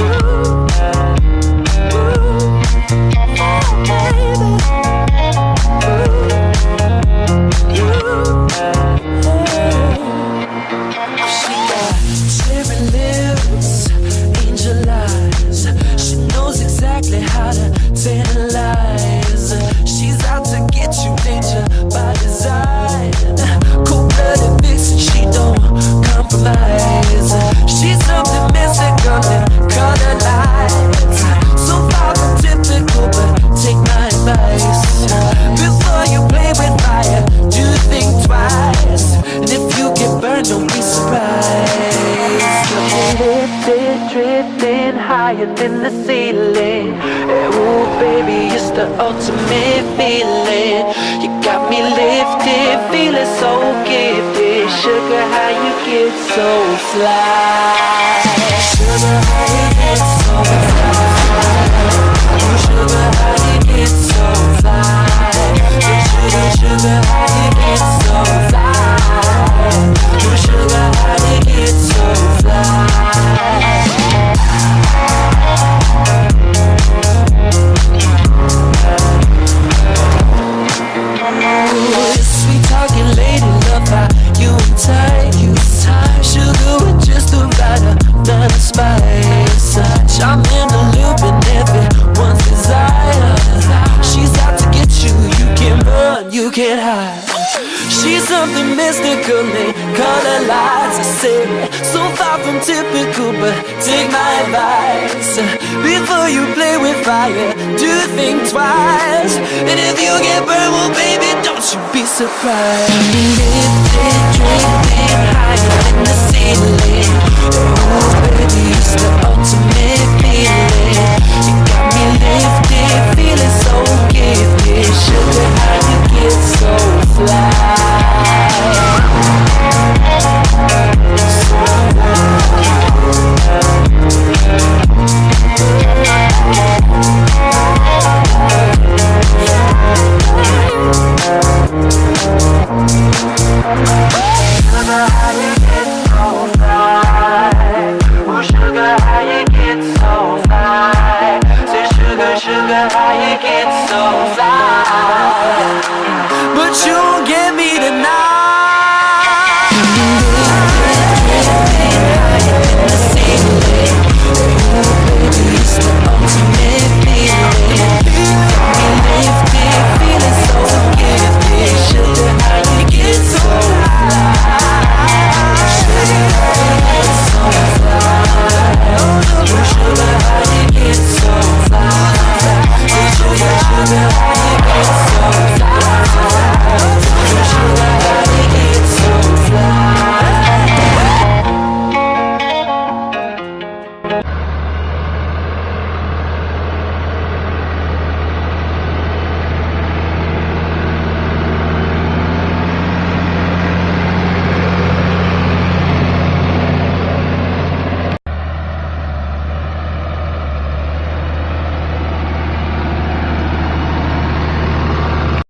Ooh. Higher than the ceiling. And ooh, baby, it's the ultimate feeling. You got me lifted, feeling so gifted. Sugar, how you get so fly? Sugar, how you I'm in a loop and everyone's desire. She's out to get you, you can run, you can hide. She's something mystical. I say, so far from typical, but take my advice. Before you play with fire, do think twice. And if you get burned, well, baby, don't you be surprised. It, drink it higher than the ceiling. Oh, baby, it's the ultimate. take it so far. But you